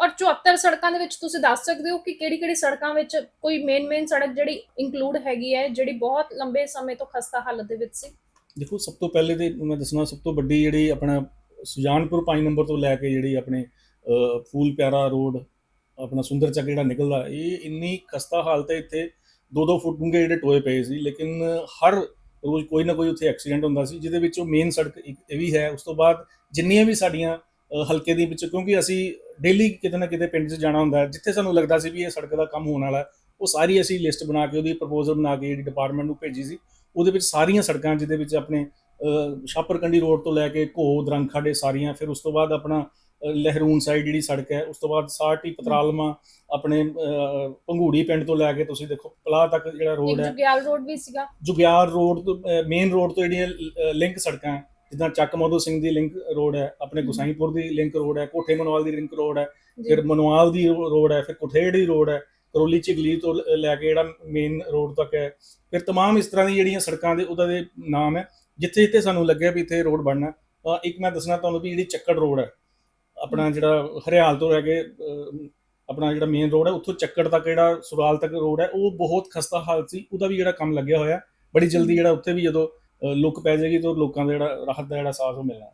ਔਰ 74 ਸੜਕਾਂ ਦੇ ਵਿੱਚ ਤੁਸੀਂ ਦੱਸ ਸਕਦੇ ਹੋ ਕਿ ਕਿਹੜੀ-ਕਿਹੜੀ ਸੜਕਾਂ ਵਿੱਚ ਕੋਈ ਮੇਨ ਮੇਨ ਸੜਕ ਜਿਹੜੀ ਇਨਕਲੂਡ ਹੈਗੀ ਹੈ, ਜਿਹੜੀ ਬਹੁਤ ਲੰਬੇ ਸਮੇਂ ਤੋਂ ਖਸਤਾ ਹਾਲਤ ਦੇ ਵਿੱਚ ਸੀ? ਦੇਖੋ, ਸਭ ਤੋਂ ਪਹਿਲੇ ਤੇ ਮੈਂ ਦੱਸਣਾ, ਸਭ ਤੋਂ ਵੱਡੀ ਜਿਹੜੀ ਆਪਣਾ ਸੁਜਾਨਪੁਰ 5 ਨੰਬਰ ਤੋਂ ਲੈ ਕੇ ਜਿਹੜੀ ਆਪਣੇ ਫੂਲ ਪਿਆਰਾ ਰੋਡ, ਆਪਣਾ ਸੁੰਦਰ ਚੱਕ ਜਿਹੜਾ ਨਿਕਲਦਾ, ਇਹ ਇੰਨੀ ਖਸਤਾ ਹਾਲਤ ਹੈ ਇੱਥੇ ਦੋ ਦੋ ਫੁੱਟ ਡੂੰਘੇ ਜਿਹੜੇ ਟੋਏ ਪਏ ਸੀ, ਲੇਕਿਨ ਹਰ ਰੋਜ਼ ਕੋਈ ਨਾ ਕੋਈ ਉੱਥੇ ਐਕਸੀਡੈਂਟ ਹੁੰਦਾ ਸੀ, ਜਿਹਦੇ ਵਿੱਚ ਉਹ ਮੇਨ ਸੜਕ ਇੱਕ, ਇਹ ਵੀ ਹੈ, ਉਸ ਤੋਂ ਬਾਅਦ ਜਿੰਨੀਆਂ ਵੀ ਸਾਡੀਆਂ ਹਲਕੇ ਦੇ ਵਿੱਚ ਕਿਉਂਕਿ ਅਸੀਂ ਡੇਲੀ ਕਿਤੇ ਨਾ ਕਿਤੇ ਪਿੰਡ 'ਚ ਜਾਣਾ ਹੁੰਦਾ ਜਿੱਥੇ ਸਾਨੂੰ ਲੱਗਦਾ ਸੀ ਵੀ ਇਹ ਸੜਕ ਦਾ ਕੰਮ ਹੋਣ ਵਾਲਾ ਉਹ ਸਾਰੀ ਅਸੀਂ ਲਿਸਟ ਬਣਾ ਕੇ ਉਹਦੀ ਪ੍ਰਪੋਜ਼ਲ ਬਣਾ ਕੇ ਜਿਹੜੀ ਡਿਪਾਰਟਮੈਂਟ ਨੂੰ ਭੇਜੀ ਸੀ ਉਹਦੇ ਵਿੱਚ ਸਾਰੀਆਂ ਸੜਕਾਂ ਜਿਹਦੇ ਵਿੱਚ ਆਪਣੇ ਸ਼ਾਪਰਕੰਡੀ ਰੋਡ ਤੋਂ ਲੈ ਕੇ ਘੋ ਦਰੰਖਾੜੇ ਸਾਰੀਆਂ ਫਿਰ ਉਸ ਤੋਂ ਬਾਅਦ ਆਪਣਾ ਲਹਿਰੂਨ ਸਾਈਡ ਜਿਹੜੀ ਸੜਕ ਹੈ ਉਸ ਤੋਂ ਬਾਅਦ ਸਾਰਟੀ ਪਤਰਾਲਮਾ ਆਪਣੇ ਭੰਗੂੜੀ ਪਿੰਡ ਤੋਂ ਲੈ ਕੇ ਤੁਸੀਂ ਦੇਖੋ ਪਲਾਹ ਤੱਕ ਜਿਹੜਾ ਰੋਡ ਹੈ। ਜੁਗਿਆਲ ਰੋਡ ਵੀ ਸੀਗਾ। ਜੁਗਿਆਰ ਰੋਡ ਤੋਂ ਮੇਨ ਰੋਡ ਤੋਂ ਜਿਹੜੀਆਂ ਲਿੰਕ ਸੜਕਾਂ ਹੈ, ਜਿੱਦਾਂ ਚੱਕ ਮੋਦੋ ਸਿੰਘ ਦੀ ਲਿੰਕ ਰੋਡ ਹੈ ਆਪਣੇ ਹਮ। ਗੁਸਾਈਪੁਰ ਦੀ ਲਿੰਕ ਰੋਡ ਹੈ ਕੋਠੇ ਮਨਵਾਲ ਦੀ ਲਿੰਕ ਰੋਡ ਹੈ ਜੀ। ਫਿਰ ਮਨਵਾਲ ਦੀ ਰੋਡ ਹੈ ਫਿਰ ਕੁਠੇੜ ਦੀ ਰੋਡ ਹੈ ਕਰੋਲੀ ਚਿਗਲੀ ਤੋਂ ਲ- ਲੈ ਕੇ ਜਿਹੜਾ ਮੇਨ ਰੋਡ ਤੱਕ ਹੈ ਫਿਰ तमाम ਇਸ ਤਰ੍ਹਾਂ ਦੀ ਜਿਹੜੀਆਂ ਸੜਕਾਂ ਦੇ ਉਹਦਾ ਦੇ ਨਾਮ ਹੈ ਜਿੱਥੇ ਜਿੱਥੇ ਸਾਨੂੰ ਲੱਗਿਆ ਵੀ ਇੱਥੇ ਰੋਡ ਬਣਨਾ ਤਾਂ ਇੱਕ ਮੈਂ ਦੱਸਣਾ ਤੁਹਾਨੂੰ ਵੀ ਜਿਹੜੀ ਚੱਕੜ ਰੋਡ ਹੈ ਆਪਣਾ ਜਿਹੜਾ ਹਰਿਆਲ ਤੋਂ ਲੈ ਕੇ ਅਹ, ਆਪਣਾ ਜਿਹੜਾ ਮੇਨ ਰੋਡ ਹੈ ਉੱਥੋਂ ਚੱਕੜ ਤੱਕ ਜਿਹੜਾ ਸੁਰਾਲ ਤੱਕ ਰੋਡ ਹੈ ਉਹ ਬਹੁਤ ਖਸਤਾ ਹਾਲਤ ਸੀ ਉਹਦਾ ਵੀ ਜਿਹੜਾ ਕੰਮ ਲੱਗਿਆ ਹੋਇਆ ਬੜੀ ਜਲਦੀ ਜਿਹੜਾ ਉੱਥੇ ਵੀ ਜਦੋਂ ਅਹ, ਲੁੱਕ ਪੈ ਜਾਏਗੀ ਤਾਂ ਲੋਕਾਂ ਦਾ ਜਿਹੜਾ ਰਾਹਤ ਦਾ ਜਿਹੜਾ ਸਾਹਸ ਉਹ ਮਿਲਣਾ।